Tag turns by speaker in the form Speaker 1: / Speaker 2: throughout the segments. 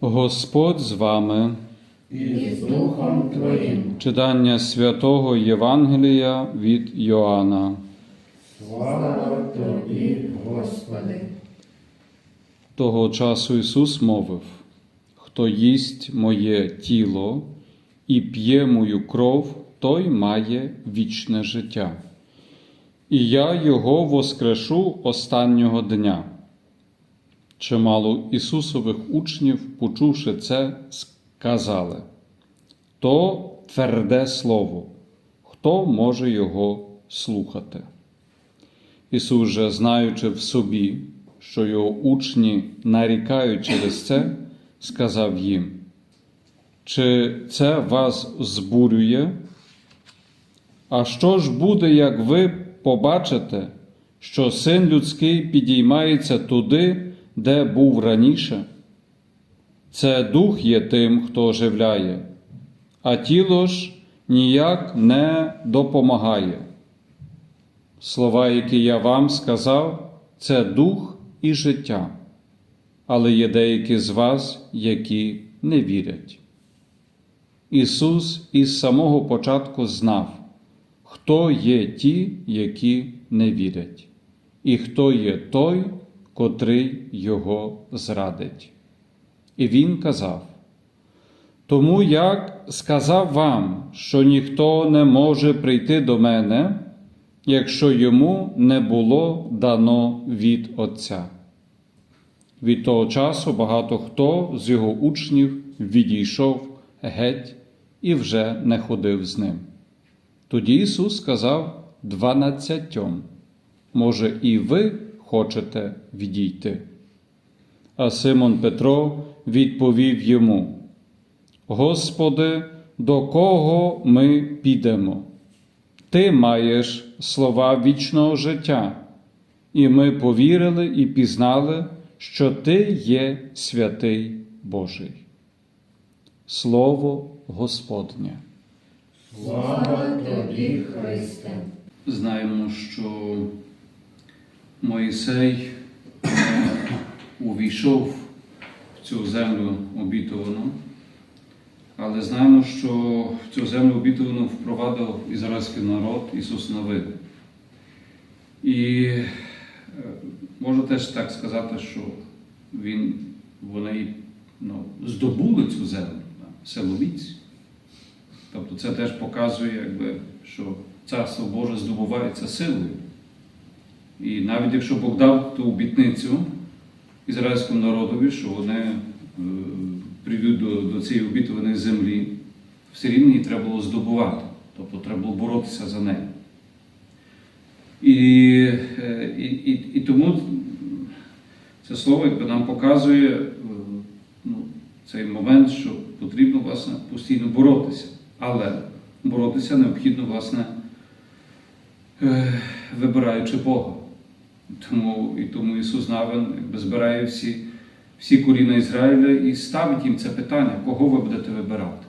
Speaker 1: Господь з вами.
Speaker 2: і з Духом Твоїм.
Speaker 1: Читання святого Євангелія від Йоанна.
Speaker 2: Слава Тобі, Господи.
Speaker 1: Того часу Ісус мовив: Хто їсть моє тіло і п'є мою кров, той має вічне життя. І я його воскрешу останнього дня. Чимало Ісусових учнів, почувши це, сказали: То тверде слово, хто може його слухати? Ісус же, знаючи в собі, що його учні нарікають через це, сказав їм: Чи це вас збурює? А що ж буде, як ви побачите, що син людський підіймається туди, де був раніше? Це дух є тим, хто оживляє, а тіло ж ніяк не допомагає. Слова, які я вам сказав, це дух і життя, але є деякі з вас, які не вірять. Ісус із самого початку знав, хто є ті, які не вірять, і хто є той, котрий Його зрадить. І Він казав: Тому як сказав вам, що ніхто не може прийти до мене, якщо йому не було дано від Отця. Від того часу багато хто з його учнів відійшов геть і вже не ходив з ним. Тоді Ісус сказав дванадцятьом, може, і ви хочете відійти. А Симон Петро відповів йому: Господи, до кого ми підемо? Ти маєш слова вічного життя, і ми повірили і пізнали, що Ти є святий Божий. Слово Господнє.
Speaker 2: Слава Тобі, Христе.
Speaker 1: Знаємо, що Моїсей е, увійшов в цю землю обітовану, але знаємо, що в цю землю обітовану впровадив ізраїльський народ Ісус Навин. І е, можна теж так сказати, що він, вони ну, здобули цю землю, силовіць. Тобто це теж показує, якби, що Царство Боже здобувається силою. І навіть якщо Бог дав ту обітницю ізраїльському народові, що вони е, прийдуть до, до цієї обітованої землі, все рівно її треба було здобувати, тобто треба було боротися за нею. І, е, і, і, і тому це слово якби, нам показує е, ну, цей момент, що потрібно власне, постійно боротися. Але боротися необхідно, власне, вибираючи Бога. Тому, і тому Ісус Навин збирає всі, всі коліна Ізраїля і ставить їм це питання, кого ви будете вибирати,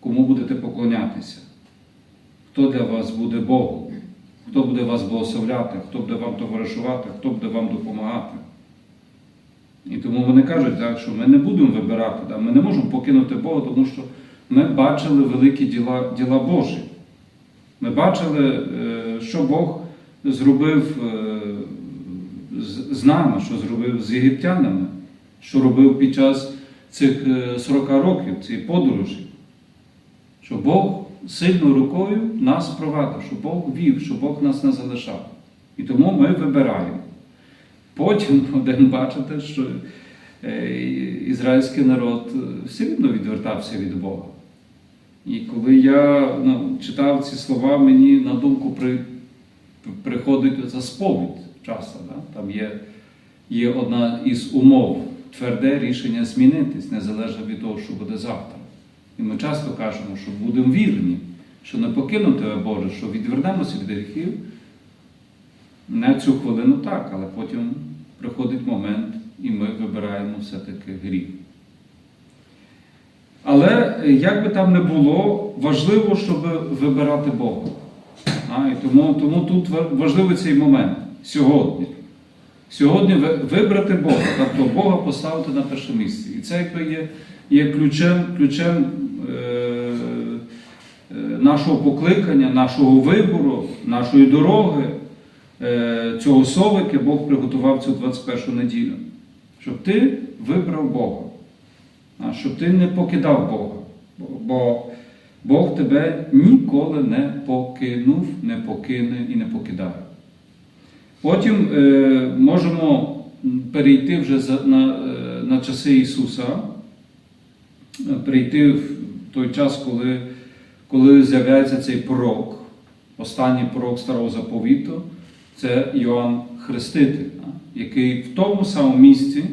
Speaker 1: кому будете поклонятися, хто для вас буде Богом, хто буде вас благословляти, хто буде вам товаришувати, хто буде вам допомагати. І тому вони кажуть, так, що ми не будемо вибирати, так, ми не можемо покинути Бога, тому що ми бачили великі діла, діла Божі. Ми бачили, е, що Бог зробив е, з- нами, що зробив з єгиптянами, що робив під час цих е, 40 років, цієї подорожі. Що Бог сильною рукою нас провадив, що Бог вів, що Бог нас не залишав. І тому ми вибираємо. Потім будемо бачити, що е, ізраїльський народ е, все рівно відвертався від Бога. І коли я ну, читав ці слова, мені на думку при, приходить ця сповідь часто. Да? Там є, є одна із умов тверде рішення змінитись, незалежно від того, що буде завтра. І ми часто кажемо, що будемо вірні, що не покинемо тебе, Боже, що відвернемося від гріхів. Не цю хвилину так, але потім приходить момент, і ми вибираємо все-таки гріх. Але як би там не було, важливо, щоб вибирати Бога. А, і тому, тому тут важливий цей момент сьогодні. Сьогодні вибрати Бога, тобто Бога поставити на перше місце. І це є, є ключем, ключем е, е, нашого покликання, нашого вибору, нашої дороги, е, цього сову, яке Бог приготував цю 21 неділю. Щоб ти вибрав Бога, а щоб ти не покидав Бога. Бо- Бо Бог тебе ніколи не покинув, не покине і не покидає. Потім е, можемо перейти вже за, на, е, на часи Ісуса, прийти в той час, коли, коли з'являється цей пророк, останній пророк Старого Заповіту, це Йоанн Хреститель, який в тому самому місці,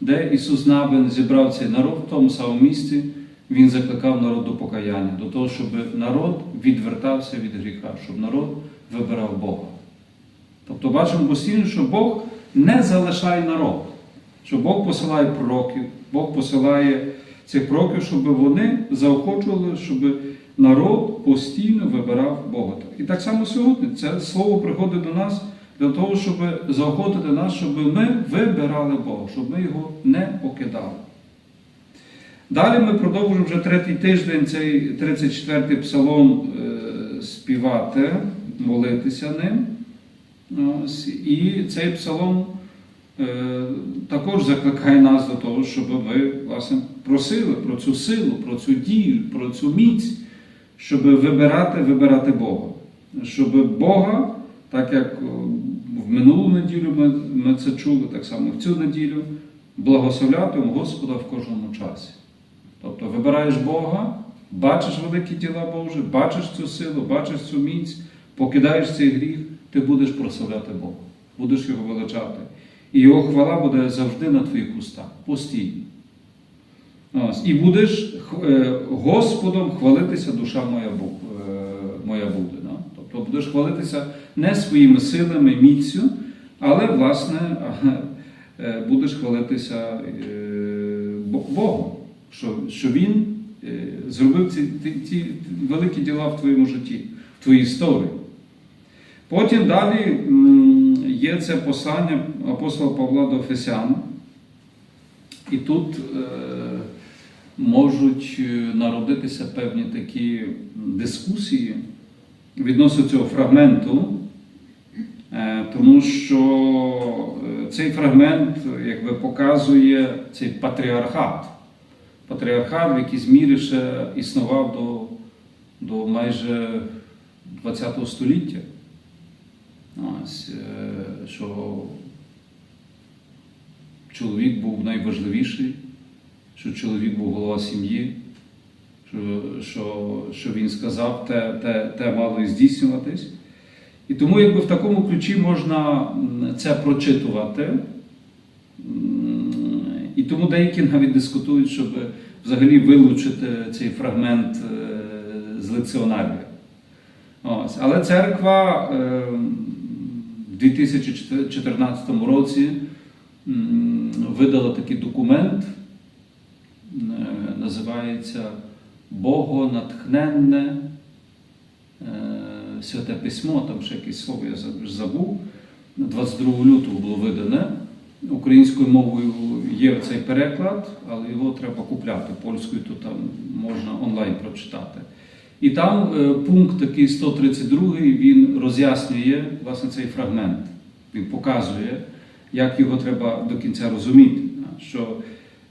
Speaker 1: де Ісус Навин зібрав цей народ, в тому самому місці Він закликав народ до покаяння, до того, щоб народ відвертався від гріха, щоб народ вибирав Бога. Тобто бачимо постійно, що Бог не залишає народ, що Бог посилає пророків, Бог посилає цих пророків, щоб вони заохочували, щоб народ постійно вибирав Бога. І так само сьогодні це слово приходить до нас для того, щоб заохотити нас, щоб ми вибирали Бога, щоб ми його не покидали. Далі ми продовжуємо вже третій тиждень цей 34-й псалом е, співати, молитися ним. І цей псалом е, також закликає нас до того, щоб ми власне, просили про цю силу, про цю дію, про цю міць, щоб вибирати, вибирати Бога. Щоб Бога, так як в минулу неділю ми, ми це чули, так само в цю неділю, благословляти Господа в кожному часі. Тобто вибираєш Бога, бачиш великі діла Божі, бачиш цю силу, бачиш цю міць, покидаєш цей гріх, ти будеш прославляти Бога, будеш його величати. І його хвала буде завжди на твоїх устах, постійно. І будеш е, Господом хвалитися душа моя, е, моя буде. Тобто будеш хвалитися не своїми силами, міцю, але, власне, е, будеш хвалитися Богом, що, що Він е, зробив ці, ті, ті великі діла в твоєму житті, в твоїй історії. Потім далі є це послання апостола Павла до Ефесян. І тут е, можуть е, народитися певні такі дискусії відносно цього фрагменту, е, тому що цей фрагмент якби, показує цей патріархат. Патріархат в якійсь мірі ще існував до, до майже ХХ століття. Ось, е, що чоловік був найважливіший, що чоловік був голова сім'ї, що, що, що він сказав, те, те, те мало і здійснюватись. І тому якби в такому ключі можна це прочитувати. Тому деякі навіть дискутують, щоб взагалі вилучити цей фрагмент е, з лекціонарія. Ось. Але церква е, в 2014 році видала такий документ, е, називається Богонатхненне Святе Письмо, там ще якесь слово я забув. 22 лютого було видане. Українською мовою є цей переклад, але його треба купляти. Польською то там можна онлайн прочитати. І там е, пункт такий 132, він роз'яснює власне цей фрагмент. Він показує, як його треба до кінця розуміти. Що,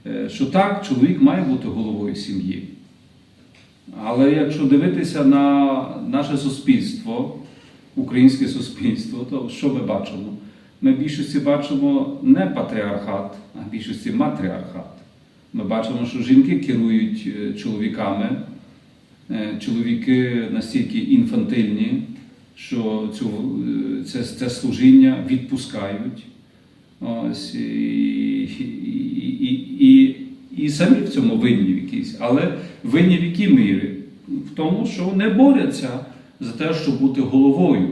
Speaker 1: е, що так, чоловік має бути головою сім'ї. Але якщо дивитися на наше суспільство, українське суспільство, то що ми бачимо? Ми в більшості бачимо не патріархат, а в більшості матріархат. Ми бачимо, що жінки керують е, чоловіками, Е, чоловіки настільки інфантильні, що цю, е, це, це служіння відпускають. Ось, і, і, і, і, і самі в цьому винні в якійсь, але винні в якій мірі? В тому, що не борються за те, щоб бути головою.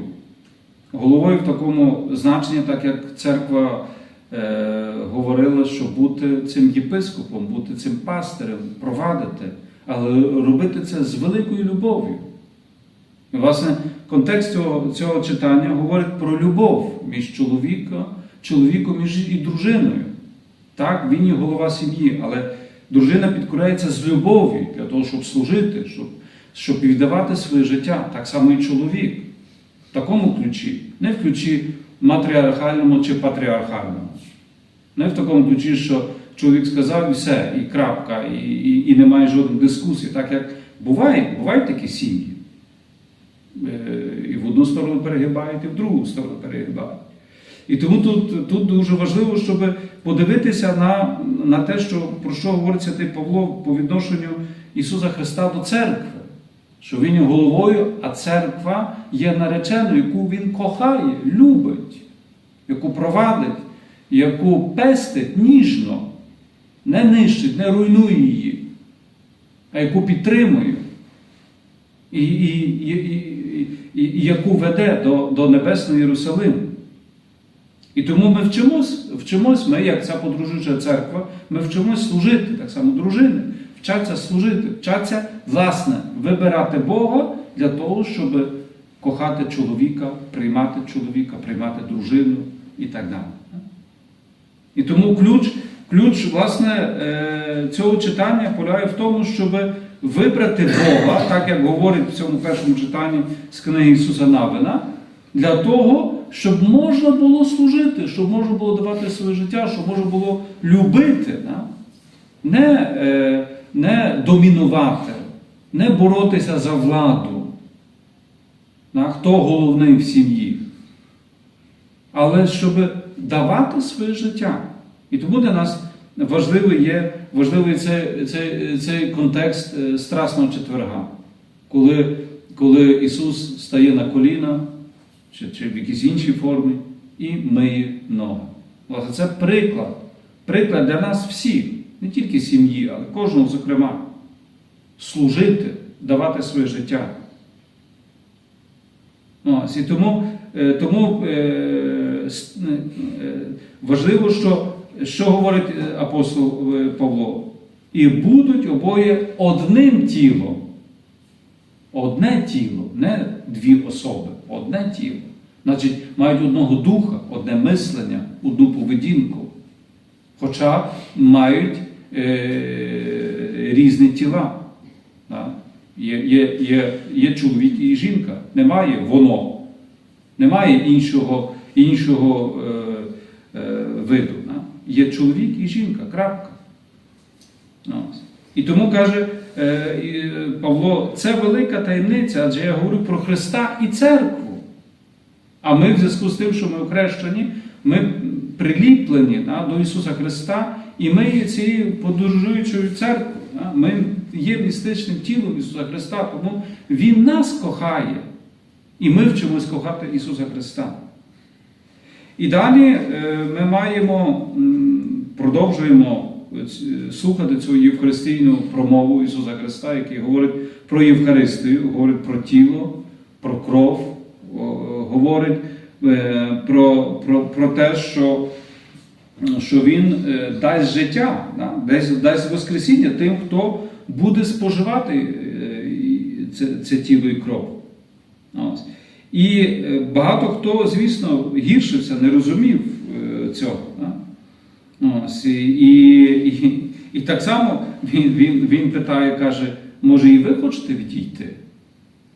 Speaker 1: Головою в такому значенні, так як церква е, говорила, що бути цим єпископом, бути цим пастирем, провадити, але робити це з великою любов'ю. Власне, контекст цього, цього читання говорить про любов між чоловіком, чоловіком і і дружиною. Так, він є голова сім'ї, але дружина підкоряється з любов'ю для того, щоб служити, щоб, щоб віддавати своє життя. Так само і чоловік. Такому ключі, не в ключі матріархальному чи патріархальному. Не в такому ключі, що чоловік сказав і все, і крапка, і, і, і немає жодних дискусій. Так як буває, бувають такі сім'ї. Е, І в одну сторону перегибають, і в другу сторону перегибають. І тому тут, тут дуже важливо, щоб подивитися на, на те, що, про що говорить Святий Павло по відношенню Ісуса Христа до церкви. Що Він є головою, а церква є нареченою, яку Він кохає, любить, яку провадить, яку пестить ніжно, не нищить, не руйнує її, а яку підтримує, і, і, і, і, і, і яку веде до, до Небесного Єрусалиму. І тому ми вчимось, вчимось, ми, як ця подружуча церква, ми вчимось служити, так само дружини, вчаться служити, вчаться, власне, вибирати Бога для того, щоб кохати чоловіка, приймати чоловіка, приймати дружину і так далі. І тому ключ, ключ власне, е, цього читання полягає в тому, щоб вибрати Бога, так як говорить в цьому першому читанні з книги Ісуса Навина, для того, щоб можна було служити, щоб можна було давати своє життя, щоб можна було любити, не, е, не домінувати, не боротися за владу, хто головний в сім'ї, але щоб давати своє життя. І тому для нас важливий є важливий цей, цей, цей контекст е, Страсного четверга, коли, коли Ісус стає на коліна чи, чи в якійсь іншій формі і миє ноги. Власне, це приклад. Приклад для нас всіх, не тільки сім'ї, але кожного, зокрема, служити, давати своє життя. Ось, і тому, е, тому е, е, важливо, що, що говорить апостол Павло. І будуть обоє одним тілом. Одне тіло, не дві особи, одне тіло. Значить, мають одного духа, одне мислення, одну поведінку. Хоча мають е, різні тіла. Є, є, є, є чоловік і жінка, немає воно, немає іншого, іншого е, е, виду. Так? Є чоловік і жінка, крапка. Ось. І тому каже е, е, Павло, це велика таємниця, адже я говорю про Христа і церкву. А ми в зв'язку з тим, що ми окрещені, ми приліплені да, до Ісуса Христа, і ми є цією подорожуючою церквою. Ми є містичним тілом Ісуса Христа, тому Він нас кохає. І ми вчимось кохати Ісуса Христа. І далі е, ми маємо, продовжуємо е, слухати цю євхаристійну промову Ісуса Христа, який говорить про Євхаристію, говорить про тіло, про кров, говорить е, про, про, про те, що, що Він е, дасть життя, дасть, дасть Воскресіння тим, хто буде споживати е, це, це тіло і кров. І е, багато хто, звісно, гіршився, не розумів цього. І, і, і так само він, він, він питає, каже, може і ви хочете відійти?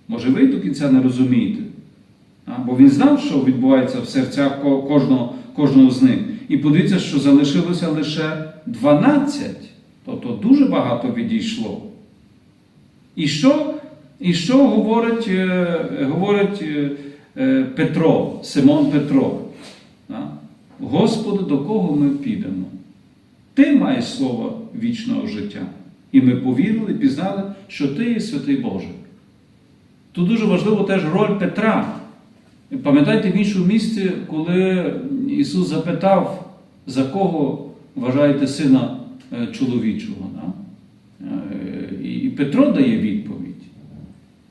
Speaker 1: Може, ви до кінця не розумієте? Бо він знав, що відбувається в серцях кожного, кожного з них. І подивіться, що залишилося лише 12. Тобто дуже багато відійшло. І що, і що говорить, е, говорить е, е, Петро, Симон Петро? Господи, до кого ми підемо? Ти маєш слово вічного життя. І ми повірили, пізнали, що ти є святий Боже. Тут дуже важливо теж роль Петра. Пам'ятаєте в іншому місці, коли Ісус запитав, за кого вважаєте сина е, чоловічого? Да? Е, І Петро дає відповідь.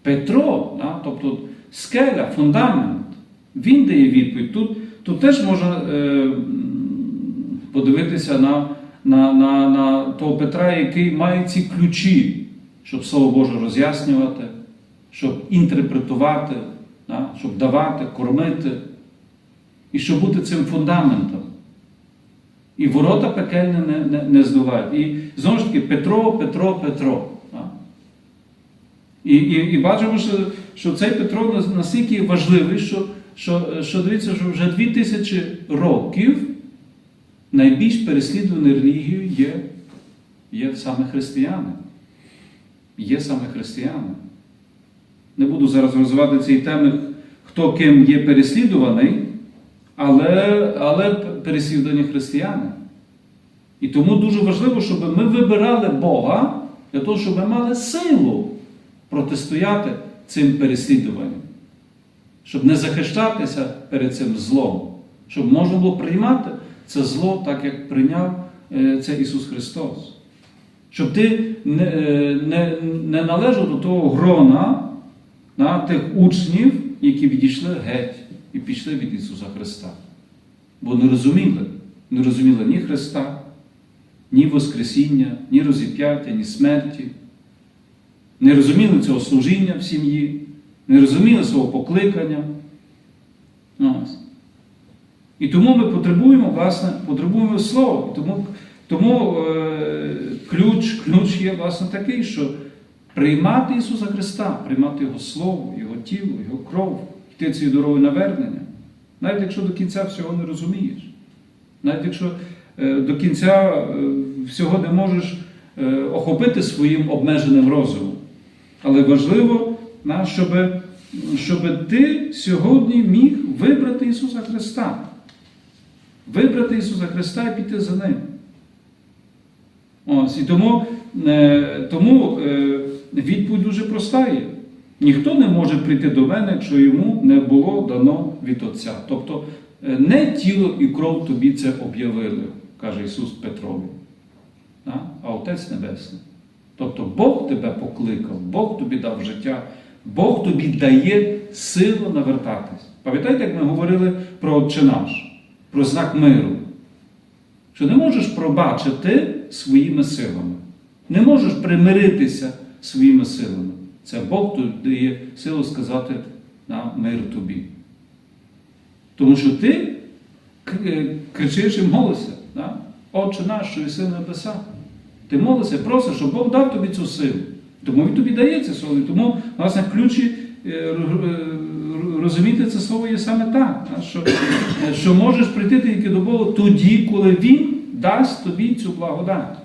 Speaker 1: Петро, да? тобто скеля, фундамент, він дає відповідь. Тут, тут теж можна е, подивитися на, на, на, на того Петра, який має ці ключі, щоб Слово Боже роз'яснювати, щоб інтерпретувати, да? щоб давати, кормити. І щоб бути цим фундаментом. І ворота пекельні не, не, не здолають. І знову ж таки Петро, Петро, Петро. так? І, і, і бачимо, що, що цей Петро настільки важливий, що, що, що дивіться, що вже дві тисячі років найбільш переслідуваною релігією є, є саме християни. Є саме християни. Не буду зараз розвивати цієї теми, хто ким є переслідуваний, але, але переслідувані християни. І тому дуже важливо, щоб ми вибирали Бога для того, щоб ми мали силу протистояти цим переслідуванням, щоб не захищатися перед цим злом, щоб можна було приймати це зло, так як прийняв е, це Ісус Христос. Щоб ти не, е, не, не належав до того грона на тих учнів, які відійшли геть і пішли від Ісуса Христа. Бо не розуміли, не розуміли ні Христа, ні Воскресіння, ні розіп'яття, ні смерті. Не розуміли цього служіння в сім'ї, не розуміли свого покликання. І тому ми потребуємо, власне, потребуємо слова. Тому, тому е, ключ, ключ є, власне, такий, що приймати Ісуса Христа, приймати Його Слово, Його тіло, Його кров, йти цією дорогою навернення. Навіть якщо до кінця всього не розумієш. Навіть якщо е, до кінця е, всього не можеш е, охопити своїм обмеженим розумом. Але важливо, щоб, щоб ти сьогодні міг вибрати Ісуса Христа. Вибрати Ісуса Христа і піти за Ним. Ось, і тому, тому відповідь дуже проста є. Ніхто не може прийти до мене, якщо йому не було дано від Отця. Тобто е, не тіло і кров тобі це об'явили, каже Ісус Петрові, а Отець Небесний. Тобто Бог тебе покликав, Бог тобі дав життя, Бог тобі дає силу навертатись. Пам'ятаєте, як ми говорили про Отче наш, про знак миру? Що не можеш пробачити своїми силами, не можеш примиритися своїми силами. Це Бог дає силу сказати на мир тобі. Тому що ти кричиш і молишся, да? Отче наш, що єси в небесах. Ти молишся, просиш, щоб Бог дав тобі цю силу. Тому він тобі дає це слово. Тому, власне, ключі е, е, розуміти це слово є саме так, що, е, що можеш прийти тільки до Бога тоді, коли Він дасть тобі цю благодать.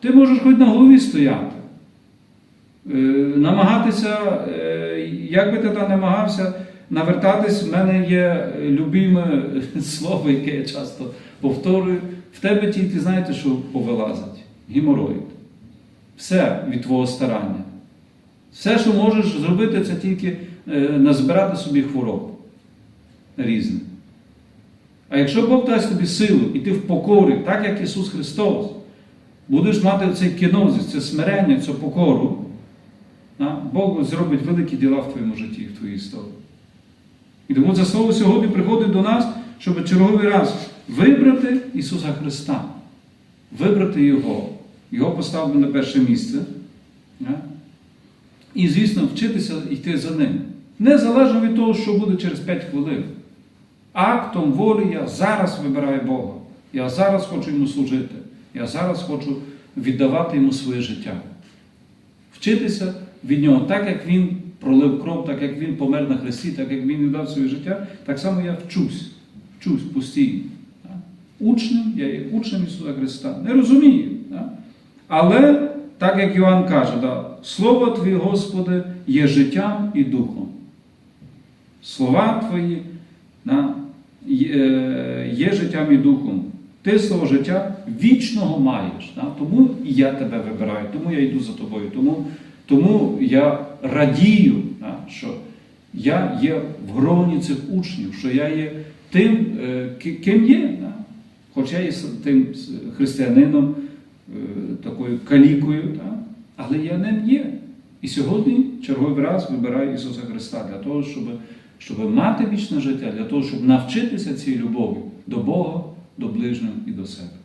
Speaker 1: Ти можеш хоч на голові стояти, е, намагатися, е, як би ти там намагався, навертатись, в мене є любиме слово, яке я часто повторюю. В тебе тільки знаєте, що повилазить? Геморроїд. Все від твого старання. Все, що можеш зробити, це тільки е, назбирати собі хвороб різних. А якщо Бог дасть тобі силу, і ти в покорі, так як Ісус Христос, будеш мати цей кінозис, це смирення, цю покору, Бог зробить великі діла в твоєму житті, в твоїй історії. І тому це слово сьогодні приходить до нас, щоб черговий раз вибрати Ісуса Христа, вибрати Його, Його поставити на перше місце. І, звісно, вчитися йти за ним. Незалежно від того, що буде через 5 хвилин. Актом волі я зараз вибираю Бога. Я зараз хочу йому служити. Я зараз хочу віддавати йому своє життя. Вчитися від нього, так як він пролив кров, так як він помер на хресті, так як він віддав своє життя, так само я вчусь, вчусь постійно. Так? Учнем, я є учнем Ісуса Христа. Не розумію. Так? Але, так як Йоанн каже, да, Слово Твоє, Господи, є життям і духом. Слова Твої є, е, є життям і духом. Ти свого життя вічного маєш. Да? Тому і я тебе вибираю, тому я йду за тобою. Тому, тому я радію, що я є в гроні цих учнів, що я є тим, е, ким є. Да? Хоч я є тим християнином, е, такою калікою, але я ним є. І сьогодні черговий раз вибираю Ісуса Христа для того, щоб, щоб мати вічне життя, для того, щоб навчитися цій любові до Бога, до ближнього і до себе.